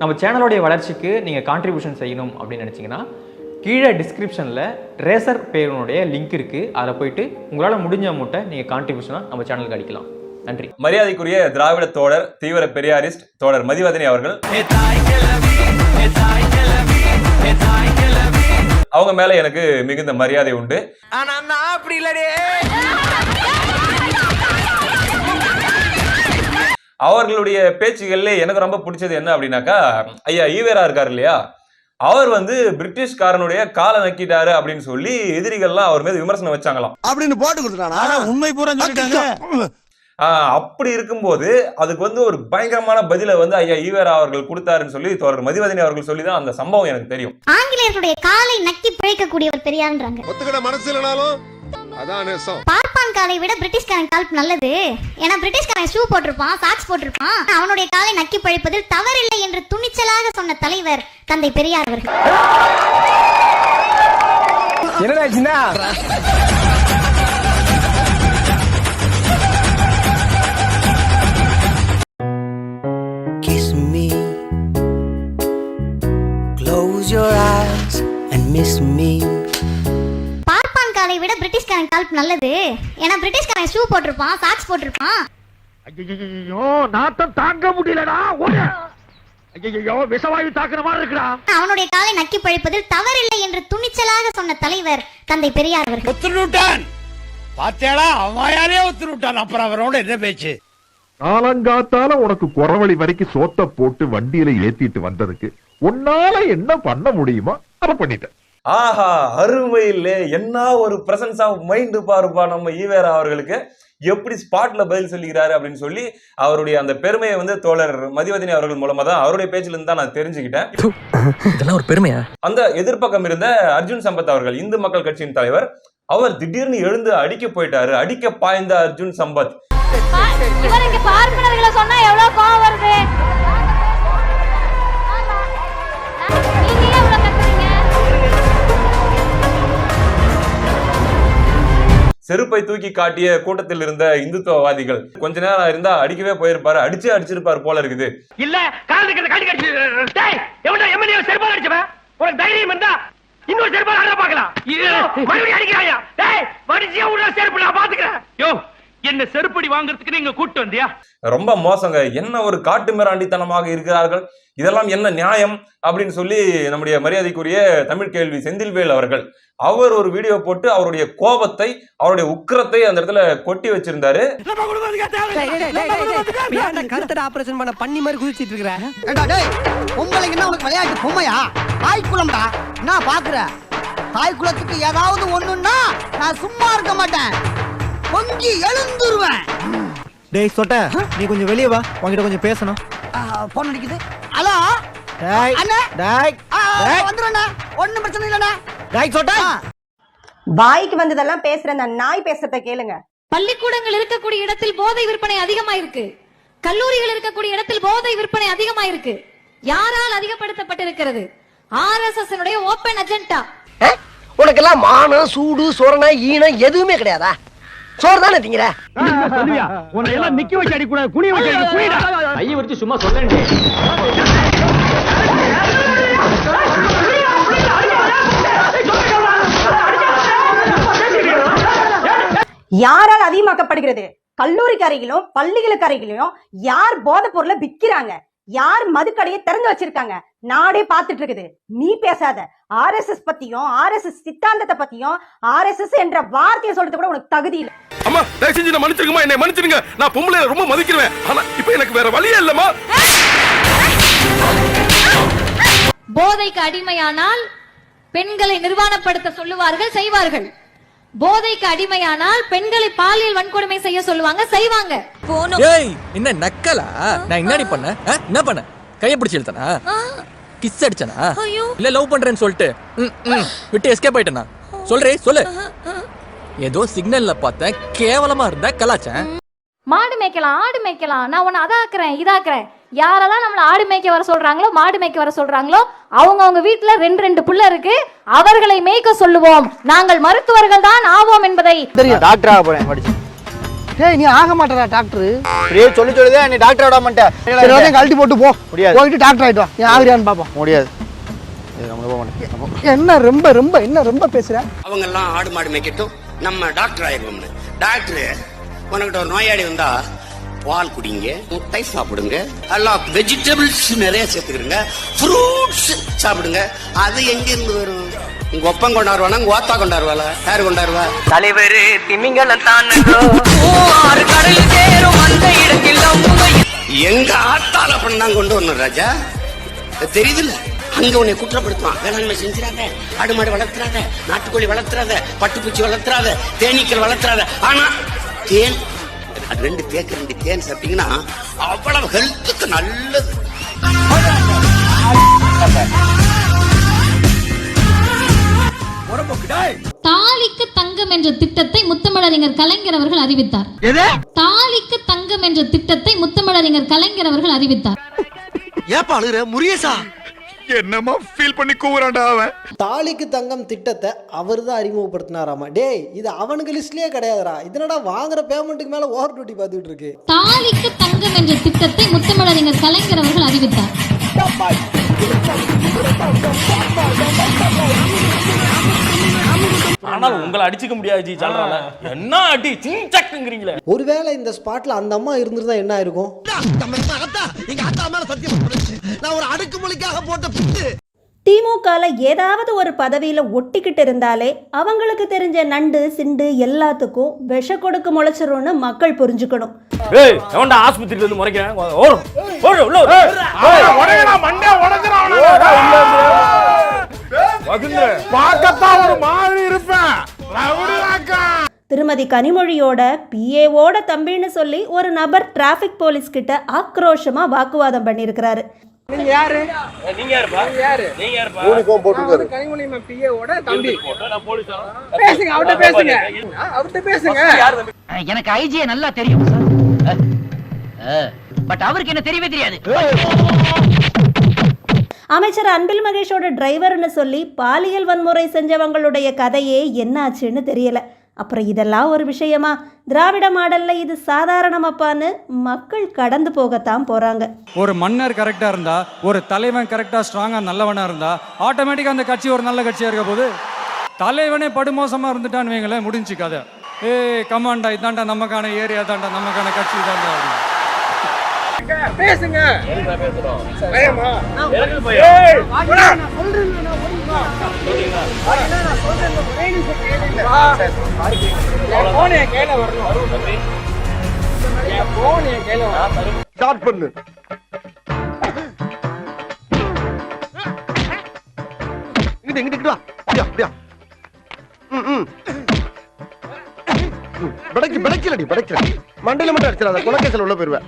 நம்ம சேனலோடைய வளர்ச்சிக்கு நீங்கள் கான்ட்ரிபியூஷன் செய்யணும் அப்படின்னு நினச்சிங்கன்னா கீழே டிஸ்கிரிப்ஷனில் ரேசர் பேருனுடைய லிங்க் இருக்குது அதில் போயிட்டு உங்களால் முடிஞ்ச அமௌண்ட்டை நீங்கள் கான்ட்ரிபியூஷனாக நம்ம சேனலுக்கு அடிக்கலாம். நன்றி. மரியாதைக்குரிய திராவிட தோழர் தீவிர பெரியாரிஸ்ட் தோழர் மதிவதனி அவர்கள். அவங்க மேல எனக்கு மிகுந்த மரியாதை உண்டு. ஆனா நான் அப்படி இல்லடே. அவர்களுடைய பேச்சுகள்ல எனக்கு ரொம்ப பிடிச்சது என்ன அப்படின்னாக்கா ஐயா ஈவேரா இருக்காரு இல்லையா? அவர் வந்து பிரிட்டிஷ்காரனுடைய காலை நக்கிட்டாரு அப்படின்னு சொல்லி எதிரிகள்லாம் அவர் மீது விமர்சனம் வச்சாங்களாம். அப்படின்னு போட்டு கொடுத்துட்டானா? உண்மை பூரா சொல்லிட்டாங்க. ஆஹ் அப்படி இருக்கும்போது அதுக்கு வந்து ஒரு பயங்கரமான பதிலை வந்து ஐயா ஈவேரா அவர்கள் கொடுத்தாருன்னு சொல்லி தோழர் மதிவதனி அவர்கள் சொல்லி தான் அந்த சம்பவம் எனக்கு தெரியும். ஆங்கிலேயர்களுடைய காலை நக்கி பிழைக்கக்கூடியவர் பெரியார்ன்றாங்க. ஒத்துக்கிட மனசு இல்லைனாலும் அதான் நேசம். பார்ப்பான் காலை விட பிரிட்டிஷ்காரன் கால் நல்லது. ஏன்னா பிரிட்டிஷ்காரன் ஷூ போட்டிருப்பான் சாக்ஸ் போட்டிருப்பான். அவனுடைய காலை நக்கி பழிப்பதில் தவறில்லை என்று துணிச்சலாக சொன்ன தலைவர் தந்தை பெரியார் அவர்கள். என்னடாச்சுன்னா Kiss me. Close your eyes and miss me. காலை விட பிரிட்டிஷ்காரன் கால் நல்லது. ஏன்னா பிரிட்டிஷ்காரன் ஷூ போட்டிருப்பான் சாக்ஸ் போட்டிருப்பான். ஐயோ நாத்தம் தாங்க முடியலடா. ஐயோ விஷவாயு தாக்குற மாதிரி இருக்குடா. அவனுடைய காலை நக்கி பழிப்பதில் தவறில்லை என்று துணிச்சலாக சொன்ன தலைவர் தந்தை பெரியார் அவர்கள். ஒத்துனுட்டான் பாத்தியாடா அவன் ஒத்துனுட்டான் அப்புறம் அவரோட என்ன பேச்சு? காலங்காத்தால உனக்கு குறவழி வரைக்கும் சோத்த போட்டு வண்டியில ஏத்திட்டு வந்ததுக்கு உன்னால என்ன பண்ண முடியுமோ அதை பண்ணிட்டேன். ஆஹா அருமையில் என்ன ஒரு பிரசன்ஸ் ஆஃப் மைண்ட் பாருப்பா நம்ம ஈவேரா அவர்களுக்கு. எப்படி ஸ்பாட்ல பதில் சொல்லிக்கிறாரு அப்படின்னு சொல்லி அவருடைய அந்த பெருமையை வந்து தோழர் மதிவதனி அவர்கள் மூலமா தான் அவருடைய பேச்சில இருந்து தான் நான் தெரிஞ்சுக்கிட்டேன். இதெல்லாம் ஒரு பெருமையா? அந்த எதிர்ப்பக்கம் இருந்த அர்ஜுன் சம்பத் அவர்கள் இந்து மக்கள் கட்சியின் தலைவர் அவர் திடீர்னு எழுந்து அடிக்க போயிட்டாரு. அடிக்க பாய்ந்த அர்ஜுன் சம்பத். செருப்பை தூக்கி காட்டிய கூட்டத்தில் இருந்த இந்துத்துவவாதிகள் கொஞ்ச நேரம் இருந்தா அடிக்கவே போயிருப்பாரு அடிச்சு அடிச்சிருப்பாரு போல இருக்குது. இல்ல உனக்கு தைரியம் இருந்தா இன்னொரு செருப்பால அட பார்க்கலாம். மறுபடியும் அடிக்கிறாயா? டேய் வடிச்சியா உள்ள செருப்பு நான் பாத்துக்கிறேன். யோ என்ன செருப்படி வாங்குறதுக்கு நீங்க கூட்டு வந்தியா? ரொம்ப மோசங்க. என்ன ஒரு காட்டு மிராண்டித்தனமாக இருக்கிறார்கள்? இதெல்லாம் என்ன நியாயம்? அப்படின்னு சொல்லி நம்முடைய மரியாதைக்குரிய தமிழ் கேள்வி செந்தில்வேல் அவர்கள். அவர் ஒரு வீடியோ போட்டு அவருடைய கோபத்தை அவருடைய உக்கிரத்தை அந்த இடத்துல கொட்டி வச்சிருந்தாரு. கருத்தட ஆபரேஷன் பண்ண பண்ணி மாதிரி குதிச்சிட்டு இருக்கிற? ஏண்டா டேய் பொம்பளைங்க என்ன உனக்கு விளையாட்டு பொம்மையா? தாய் குலம்டா என்ன பாக்குற? தாய் குலத்துக்கு ஏதாவது ஒண்ணுன்னா நான் சும்மா இருக்க மாட்டேன். பொங்கி எழுந்துருவேன். டேய் சொட்ட நீ கொஞ்சம் வெளிய வா. உன்கிட்ட கொஞ்சம் பேசணும். போன் அடிக்குது. ஹலோ? டேய் அண்ணா? டேய் வந்துடுண்ணா ஒண்ணும் பிரச்சனை இல்லண்ணா. டேய் சொட்ட. வாய்க்கு வந்ததெல்லாம் பேசுற அந்த நாய் பேசுறத கேளுங்க. பள்ளிக்கூடங்கள் இருக்கக்கூடிய இடத்தில் போதை விற்பனை அதிகமா இருக்கு கல்லூரிகள் இருக்கக்கூடிய இடத்தில் போதை விற்பனை அதிகமா இருக்கு யாரால் அதிகப்படுத்தப்பட்டிருக்கிறது? ஆர்எஸ்எஸ் ஓபன் அஜெண்டா உனக்கெல்லாம் மானம் சூடு சோரணை ஈனம் எதுவுமே கிடையாதா? சோறு தானே திங்கிற சொல்லுவியா? உன்னை எல்லாம் நிக்க வச்சு அடி கூடாது குனிய வச்சு அடி குனிடா. ஐயை வச்சு சும்மா சொல்லேன் யாரால் அதிகமாக்கப்படுகிறது? கல்லூரிக்கு அருகிலும் பள்ளிகளுக்கு அருகிலும் யார் போதைப் பொருளை விக்கிறாங்க யார் மதுக்கடையை திறந்து வச்சிருக்காங்க? நாடே பார்த்துட்டு இருக்குது. நீ பேசாத. ஆர்எஸ்எஸ் பத்தியும் ஆர்எஸ்எஸ் சித்தாந்தத்தை பத்தியும் ஆர்எஸ்எஸ் என்ற வார்த்தையை சொல்றது கூட உனக்கு தகுதி இல்லை. அம்மா தயவு செஞ்சு நான் மன்னிச்சிருக்கமா என்னை மன்னிச்சிருங்க நான் பொம்பளை ரொம்ப மதிக்கிறேன். ஆனா இப்ப எனக்கு வேற வழியே இல்லம்மா. போதைக்கு அடிமையானால் பெண்களை நிர்வாணப்படுத்த சொல்லுவார்கள் செய்வார்கள். போதைக்கு அடிமையானால் பெண்களை பாலியல் வன்கொடுமை செய்ய சொல்லுவாங்க செய்வாங்க. ஏய் என்ன நக்கலா? நான் என்னடி பண்ண? என்ன பண்ண? கைய பிடிச்சி இழுத்தனா? கிஸ் அடிச்சனா? இல்ல லவ் பண்றேன்னு சொல்லிட்டு. விட்டு எஸ்கேப் ஆயிட்டனா? சொல்றே சொல்லு. ஏதோ சிக்னல்ல பார்த்தேன் கேவலமா இருந்தா கலாச்சேன் மாடு மேய்க்கலாம் ஆடு மேய்க்கலாம். நான் உன்னை அதாக்குறேன் இதாக்குறேன். யாரெல்லாம் நம்மள ஆடு மேய்க்க வர சொல்றாங்களோ மாடு மேய்க்க வர சொல்றாங்களோ அவங்க அவங்க வீட்டுல ரெண்டு ரெண்டு புள்ள இருக்கு. அவர்களை மேய்க்க சொல்லுவோம். நாங்கள் மருத்துவர்கள் தான் ஆவோம் என்பதை. தெரியும் டாக்டரா போறேன் படிச்சு. டேய் நீ ஆக மாட்டடா டாக்டர். அப்படியே சொல்லி சொல்லுதே நீ டாக்டர் விட மாட்டேன். சரி வந்து கழட்டி போட்டு போ. முடியாது. போயிட்டு டாக்டர் ஆயிட்டு வா. நீ ஆகுறியான்னு பாப்போம். முடியாது. என்ன ரொம்ப ரொம்ப என்ன ரொம்ப பேசுற? அவங்க எல்லாம் ஆடு மாடு மேய்க்கட்டும். நம்ம டாக்டர் ஆயிடுவோம்னு டாக்டர் உனக்கிட்ட ஒரு நோயாளி வந்தா பால் குடிங்க முட்டை சாப்பிடுங்க எல்லாம் வெஜிடபிள்ஸ் நிறைய சேர்த்துக்கிறங்க ஃப்ரூட்ஸ் சாப்பிடுங்க. அது எங்க இருந்து வரும்? உங்க ஒப்பம் கொண்டாடுவானா உங்க ஓத்தா கொண்டாடுவாளா? யாரு கொண்டாடுவா? தலைவர் திமிங்கலம் தான் கடல் சேரும் அந்த இடத்தில் எங்க ஆத்தால பண்ணாங்க கொண்டு வரணும் ராஜா. தெரியுதுல்ல? அங்க உன்னை குற்றப்படுத்துவான். வேளாண்மை செஞ்சிடாத ஆடு மாடு வளர்த்துறாத நாட்டுக்கோழி வளர்த்துறாத பட்டுப்பூச்சி வளர்த்துறாத தேனீக்கள் வளர்த்துறாத ஆனா தேன் அது ரெண்டு தேக்கு ரெண்டு தேன் சாப்பிட்டீங்கன்னா அவ்வளவு ஹெல்த்துக்கு நல்லது. தாலிக்கு தங்கம் என்ற திட்டத்தை முத்தமிழறிஞர் கலைஞர் அவர்கள் அறிவித்தார். தாலிக்கு தங்கம் என்ற திட்டத்தை முத்தமிழறிஞர் கலைஞர் அவர்கள் அறிவித்தார். ஏப்பா அழுகுற? முரியசா என்னமா ஃபீல் பண்ணி கூவுறான்டா அவன்? தாலிக்கு தங்கம் திட்டத்தை அவர் தான் அறிமுகப்படுத்தினாராமா? டேய் இது அவனுக்கு லிஸ்ட்லயே கிடையாதுடா. இதனடா வாங்குற பேமெண்ட்டுக்கு மேல ஓவர் டியூட்டி பார்த்துட்டு இருக்கு? தாலிக்கு தங்கம் என்ற திட்டத்தை முத்தமிழறிஞர் கலைஞர் அவர்கள் அறிவித்தார். ஆனால் உங்களை அடிச்சுக்க முடியாது ஜி சொல்றாங்க என்ன அடி சிங்சக்குங்கிறீங்களே ஒருவேளை இந்த ஸ்பாட்ல அந்த அம்மா இருந்திருந்தா என்ன ஆயிருக்கும்? நான் ஒரு அடுக்குமொழிக்காக போட்ட பிட்டு. திமுகல ஏதாவது ஒரு பதவியில ஒட்டிக்கிட்டு இருந்தாலே அவங்களுக்கு தெரிஞ்ச நண்டு சிண்டு எல்லாத்துக்கும் விஷ கொடுக்கு முளைச்சிரும்னு மக்கள் புரிஞ்சுக்கணும். திருமதி கனிமொழியோட பிஏவோட தம்பின்னு சொல்லி ஒரு நபர் டிராஃபிக் போலீஸ் கிட்ட ஆக்ரோஷமா வாக்குவாதம் பண்ணியிருக்கிறாரு. நீங்க யாருப்பா? யாரு? நீங்க யாருப்பா? யூனிஃபார்ம் போட்டுருக்காரு பேசுங்க அவர்ட்ட பேசுங்க. அவர்ட்ட பேசுங்க. யார் எனக்கு ஐஜியை நல்லா தெரியும் பட் அவருக்கு என்ன தெரியவே தெரியாது. அமைச்சர் அன்பில் மகேஷோட டிரைவர்னு சொல்லி பாலியல் வன்முறை செஞ்சவங்களுடைய கதையே என்னாச்சுன்னு தெரியல. அப்புறம் இதெல்லாம் ஒரு விஷயமா? திராவிட மாடல்ல இது சாதாரணமாப்பான்னு மக்கள் கடந்து போகத்தான் போறாங்க. ஒரு மன்னர் கரெக்டா இருந்தா ஒரு தலைவன் கரெக்டா ஸ்ட்ராங்கா நல்லவனா இருந்தா ஆட்டோமேட்டிக்கா அந்த கட்சி ஒரு நல்ல கட்சியா இருக்க போது தலைவனே படுமோசமா இருந்துட்டான்னு வைங்களேன் முடிஞ்சு கதை. ஏய் கமாண்டா இதாண்டா நமக்கான ஏரியா தாண்டா நமக்கான கட்சி தாண்டா பேசுங்க. ஸ்டார்ட் பண்ணு இங்கிட்டு இங்கிட்டு வா அப்படியா ம் ம் மண்டையில மட்டும் அடிச்சிடாத குலக்கேசல் உள்ள போயிருவேன்